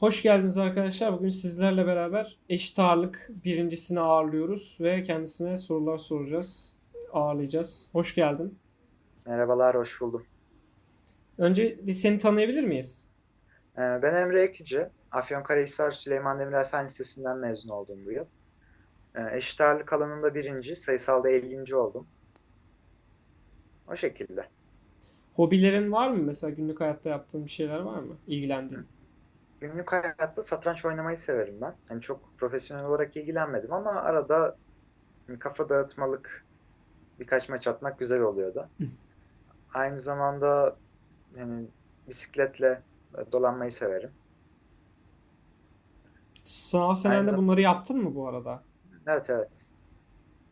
Hoş geldiniz arkadaşlar. Bugün sizlerle beraber eşit ağırlık birincisini ağırlıyoruz ve kendisine sorular soracağız, ağırlayacağız. Hoş geldin. Merhabalar, hoş buldum. Önce bir seni tanıyabilir miyiz? Ee, Ben Emre Ekici. Afyonkarahisar Süleyman Demirel Fen Lisesi'nden mezun oldum bu yıl. Ee, Eşit ağırlık alanında birinci, sayısalda 50. oldum. O şekilde. Hobilerin var mı? Mesela günlük hayatta yaptığın bir şeyler var mı? İlgilendiğin. Günlük hayatta satranç oynamayı severim ben. Yani çok profesyonel olarak ilgilenmedim ama arada hani kafa dağıtmalık birkaç maç atmak güzel oluyordu. Aynı zamanda hani bisikletle dolanmayı severim. Sınav senende bunları yaptın mı bu arada? Evet evet.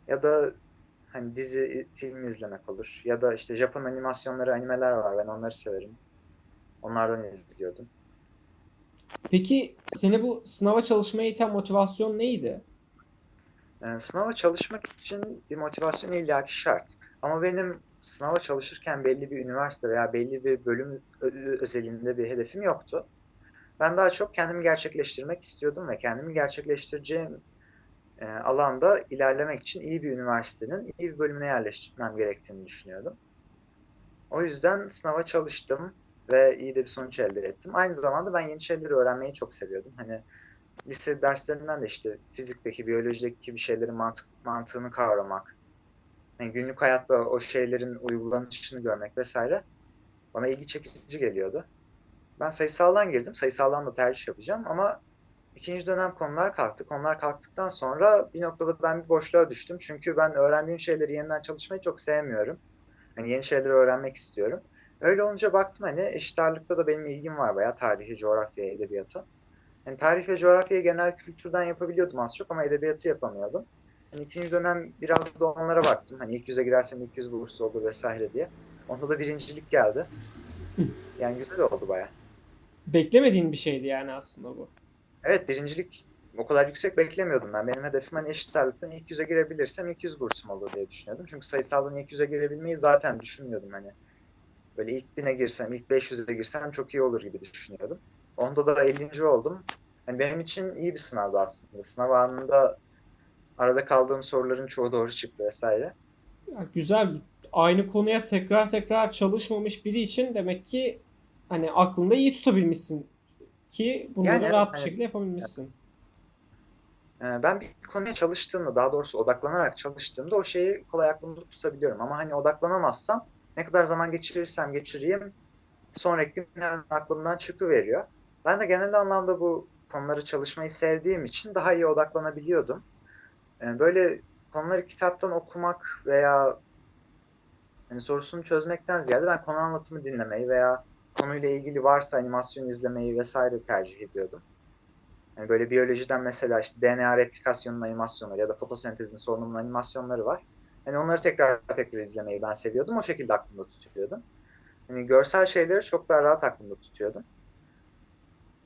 Ya da hani dizi, film izlemek olur. Ya da işte Japon animasyonları, animeler var. Ben onları severim. Onlardan izliyordum. Peki seni bu sınava çalışmaya iten motivasyon neydi? Yani sınava çalışmak için bir motivasyon illaki şart. Ama benim sınava çalışırken belli bir üniversite veya belli bir bölüm özelinde bir hedefim yoktu. Ben daha çok kendimi gerçekleştirmek istiyordum ve kendimi gerçekleştireceğim e, alanda ilerlemek için iyi bir üniversitenin iyi bir bölümüne yerleştirmem gerektiğini düşünüyordum. O yüzden sınava çalıştım ve iyi de bir sonuç elde ettim. Aynı zamanda ben yeni şeyleri öğrenmeyi çok seviyordum. Hani lise derslerinden de işte fizikteki, biyolojideki bir şeylerin mantık, mantığını kavramak, yani günlük hayatta o şeylerin uygulanışını görmek vesaire bana ilgi çekici geliyordu. Ben sayısaldan girdim. Sayısaldan da tercih yapacağım ama ikinci dönem konular kalktı. Konular kalktıktan sonra bir noktada ben bir boşluğa düştüm. Çünkü ben öğrendiğim şeyleri yeniden çalışmayı çok sevmiyorum. Hani yeni şeyleri öğrenmek istiyorum. Öyle olunca baktım hani eşit ağırlıkta da benim ilgim var bayağı tarihi, coğrafya, edebiyata. Yani tarih ve coğrafyayı genel kültürden yapabiliyordum az çok ama edebiyatı yapamıyordum. Hani ikinci dönem biraz da onlara baktım. Hani ilk yüze girersem ilk yüz bursu olur vesaire diye. Onda da birincilik geldi. Yani güzel oldu bayağı. Beklemediğin bir şeydi yani aslında bu. Evet birincilik o kadar yüksek beklemiyordum ben. Benim hedefim hani eşit ağırlıktan ilk yüze girebilirsem ilk yüz bursum olur diye düşünüyordum. Çünkü sayısaldan ilk yüze girebilmeyi zaten düşünmüyordum hani. Böyle ilk bine girsem, ilk 500'e girsem çok iyi olur gibi düşünüyordum. Onda da 50. oldum. Yani benim için iyi bir sınavdı aslında. Sınav anında arada kaldığım soruların çoğu doğru çıktı vesaire. Ya güzel. Aynı konuya tekrar tekrar çalışmamış biri için demek ki hani aklında iyi tutabilmişsin ki bunları Yani rahat bir şekilde yapabilmişsin. Ee, Ben bir konuya çalıştığımda, daha doğrusu odaklanarak çalıştığımda o şeyi kolay aklımda tutabiliyorum. Ama hani odaklanamazsam ne kadar zaman geçirirsem geçireyim sonraki gün hemen aklımdan çıkıveriyor. Ben de genel anlamda bu konuları çalışmayı sevdiğim için daha iyi odaklanabiliyordum. Ee, Böyle konuları kitaptan okumak veya hani sorusunu çözmekten ziyade ben konu anlatımı dinlemeyi veya konuyla ilgili varsa animasyon izlemeyi vesaire tercih ediyordum. Yani böyle biyolojiden mesela işte DNA replikasyonunun animasyonları ya da fotosentezin solunumlu animasyonları var. Hani onları tekrar tekrar izlemeyi ben seviyordum. O şekilde aklımda tutuyordum. Hani görsel şeyleri çok daha rahat aklımda tutuyordum.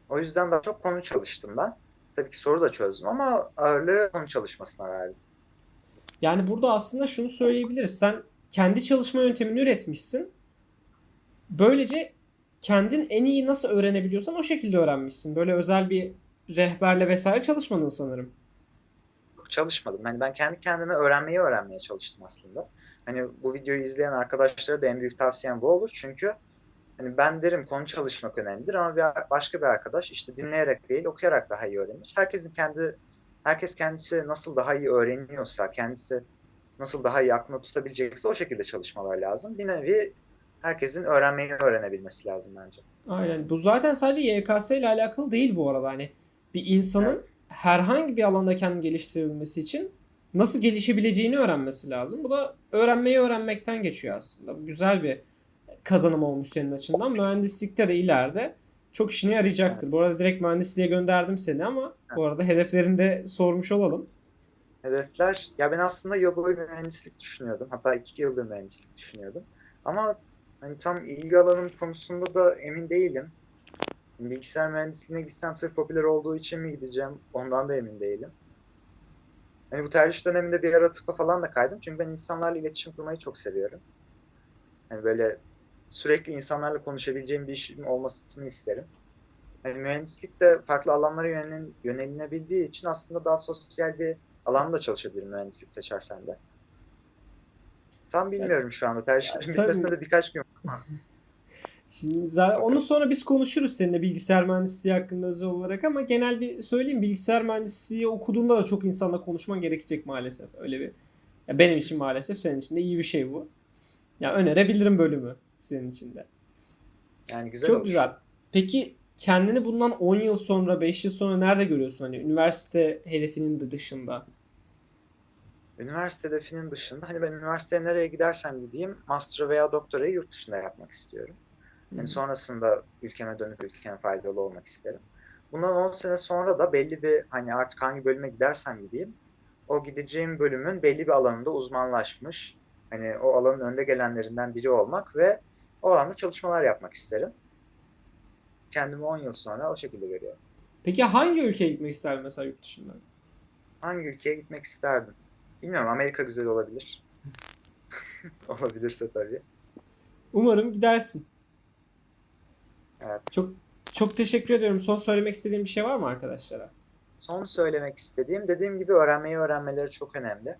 O yüzden daha çok konu çalıştım ben. Tabii ki soru da çözdüm ama ağırlığı konu çalışmasına verdim. Yani burada aslında şunu söyleyebiliriz. Sen kendi çalışma yöntemini üretmişsin. Böylece kendin en iyi nasıl öğrenebiliyorsan o şekilde öğrenmişsin. Böyle özel bir rehberle vesaire çalışmadın sanırım. Çalışmadım. Hani ben kendi kendime öğrenmeyi öğrenmeye çalıştım aslında. Hani bu videoyu izleyen arkadaşlara da en büyük tavsiyem bu olur. Çünkü hani ben derim konu çalışmak önemlidir ama bir başka bir arkadaş işte dinleyerek değil okuyarak daha iyi öğrenir. Herkesin kendi herkes kendisi nasıl daha iyi öğreniyorsa, kendisi nasıl daha iyi aklında tutabilecekse o şekilde çalışmalar lazım. Bir nevi herkesin öğrenmeyi öğrenebilmesi lazım bence. Aynen. Bu zaten sadece YKS ile alakalı değil bu arada. Hani bir insanın Evet. herhangi bir alanda kendini geliştirebilmesi için nasıl gelişebileceğini öğrenmesi lazım. Bu da öğrenmeyi öğrenmekten geçiyor aslında. Bu güzel bir kazanım olmuş senin açından. Mühendislikte de ileride çok işine yarayacaktır. Bu arada direkt mühendisliğe gönderdim seni ama bu arada hedeflerini de sormuş olalım. Hedefler, ya ben aslında yıl boyu mühendislik düşünüyordum. Hatta iki yıldır mühendislik düşünüyordum. Ama hani tam ilgi alanım konusunda da emin değilim. Bilgisayar mühendisliğine gitsem sırf popüler olduğu için mi gideceğim? Ondan da emin değilim. Hani bu tercih döneminde bir ara tıpa falan da kaydım. Çünkü ben insanlarla iletişim kurmayı çok seviyorum. Hani böyle sürekli insanlarla konuşabileceğim bir işim olmasını isterim. hani mühendislik de farklı alanlara yönelen, yönelinebildiği için aslında daha sosyal bir alanda çalışabilirim mühendislik seçersem de. Tam bilmiyorum şu anda. Sen- bitmesine de birkaç gün Şimdi zaten onu sonra biz konuşuruz seninle bilgisayar mühendisliği hakkında özel olarak ama genel bir söyleyeyim bilgisayar mühendisliği okuduğunda da çok insanla konuşman gerekecek maalesef. Öyle bir ya benim için maalesef senin için de iyi bir şey bu. Ya önerebilirim bölümü senin için de. yani güzel Çok olur. güzel. Peki kendini bundan 10 yıl sonra, 5 yıl sonra nerede görüyorsun? Hani üniversite hedefinin de dışında. Üniversite hedefinin dışında hani ben üniversiteye nereye gidersem gideyim master veya doktorayı yurt dışında yapmak istiyorum. Yani sonrasında ülkeme dönüp ülkeme faydalı olmak isterim. Bundan 10 sene sonra da belli bir hani artık hangi bölüme gidersem gideyim o gideceğim bölümün belli bir alanında uzmanlaşmış hani o alanın önde gelenlerinden biri olmak ve o alanda çalışmalar yapmak isterim. Kendimi 10 yıl sonra o şekilde görüyorum. Peki hangi ülkeye gitmek isterdin mesela yurt dışında? Hangi ülkeye gitmek isterdim? Bilmiyorum Amerika güzel olabilir. Olabilirse tabii. Umarım gidersin. Evet. Çok çok teşekkür ediyorum. Son söylemek istediğim bir şey var mı arkadaşlara? Son söylemek istediğim, dediğim gibi öğrenmeyi öğrenmeleri çok önemli.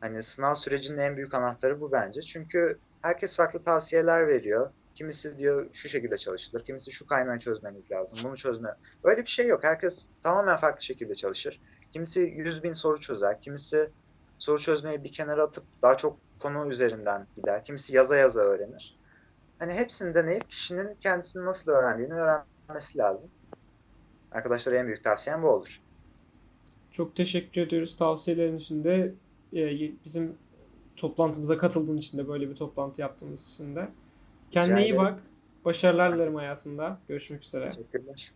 Hani sınav sürecinin en büyük anahtarı bu bence. Çünkü herkes farklı tavsiyeler veriyor. Kimisi diyor şu şekilde çalışılır, kimisi şu kaynağı çözmeniz lazım, bunu çözme. Öyle bir şey yok. Herkes tamamen farklı şekilde çalışır. Kimisi 100 bin soru çözer, kimisi soru çözmeyi bir kenara atıp daha çok konu üzerinden gider, kimisi yaza yaza öğrenir. Hani hepsini deneyip kişinin kendisini nasıl öğrendiğini öğrenmesi lazım. Arkadaşlara en büyük tavsiyem bu olur. Çok teşekkür ediyoruz tavsiyelerin için de e, bizim toplantımıza katıldığın için de böyle bir toplantı yaptığımız için de. Kendine iyi bak. Başarılar dilerim hayatında. Görüşmek üzere. Teşekkürler.